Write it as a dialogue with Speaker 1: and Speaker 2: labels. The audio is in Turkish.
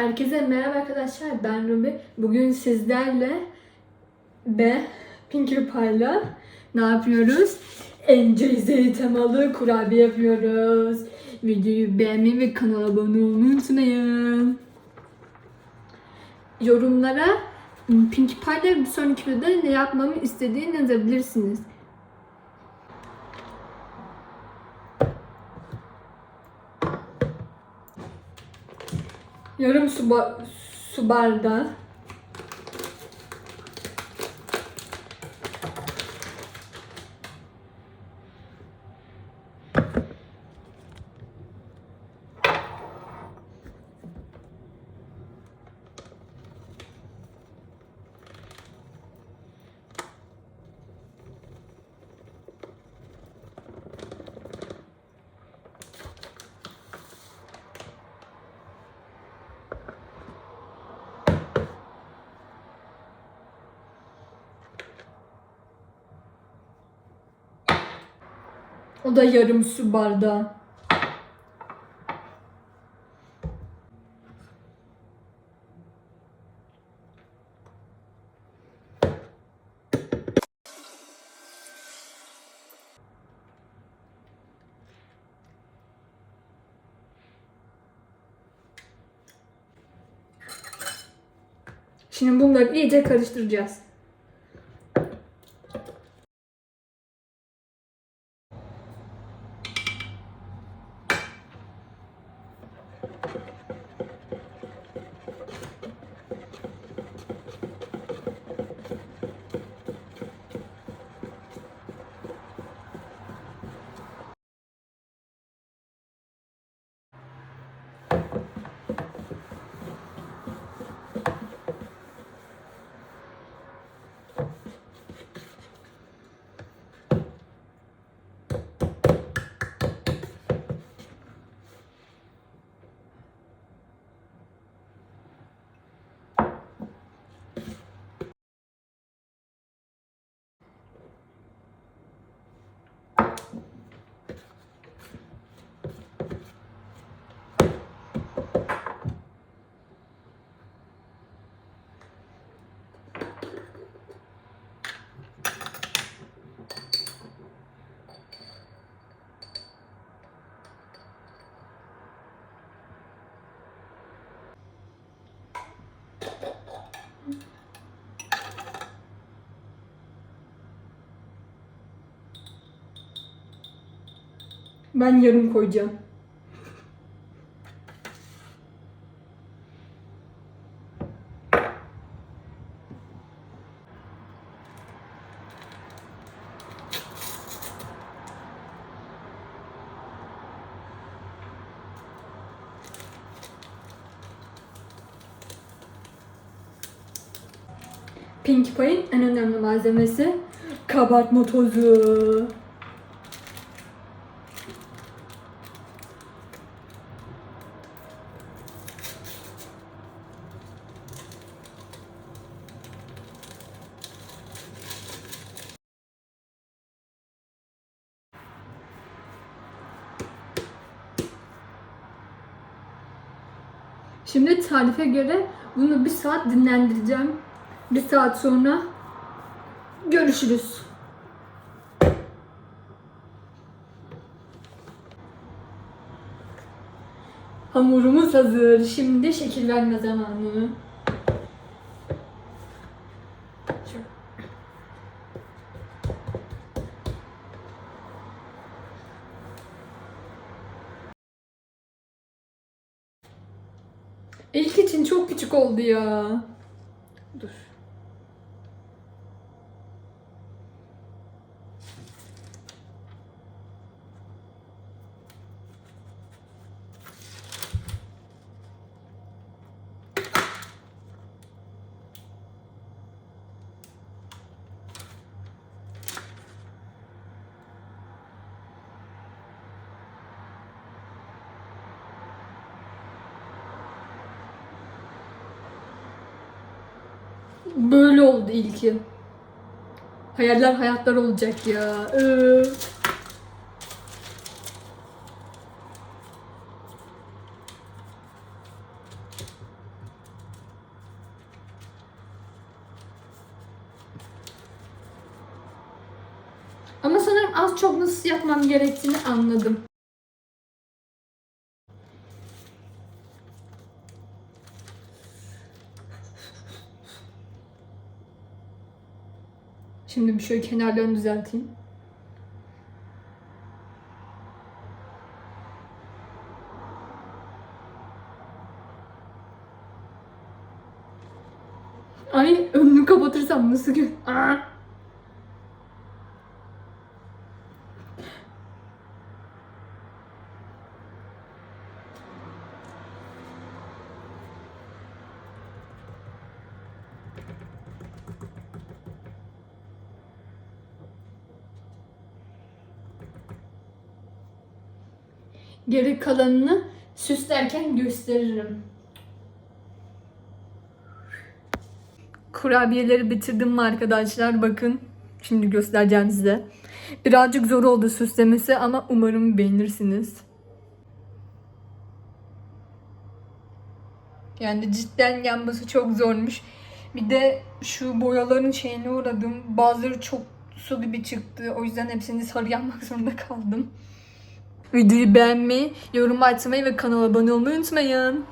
Speaker 1: Herkese merhaba arkadaşlar ben Ruby. Bugün sizlerle ve Pinkie Pie'la ne yapıyoruz? Enceyze temalı kurabiye yapıyoruz. Videoyu beğenmeyi ve kanala abone olmayı unutmayın. Yorumlara Pinkie Pie'la bir sonraki videoda ne yapmamı istediğini yazabilirsiniz. Yarım su, su bardağı. O da yarım su bardağı. Şimdi bunları iyice karıştıracağız. Ben yarım koyacağım. Pinkie Pie'in en önemli malzemesi kabartma tozu. Şimdi tarife göre bunu bir saat dinlendireceğim. Bir saat sonra görüşürüz. Hamurumuz hazır. Şimdi şekil verme zamanı. İlk için çok küçük oldu ya. Dur. Böyle oldu ilki. Hayaller hayatlar olacak ya. Ee... Ama sanırım az çok nasıl yapmam gerektiğini anladım. Şimdi bir şöyle kenarlarını düzelteyim. Ay önünü kapatırsam nasıl. Aa! Geri kalanını süslerken gösteririm. Kurabiyeleri bitirdim mi arkadaşlar? Bakın. Şimdi göstereceğim size. Birazcık zor oldu süslemesi ama umarım beğenirsiniz. Yani cidden yanması çok zormuş. Bir de şu boyaların şeyine uğradım. Bazıları çok su gibi çıktı. O yüzden hepsini sarı yapmak zorunda kaldım. Videoyu beğenmeyi, yorum atmayı ve kanala abone olmayı unutmayın.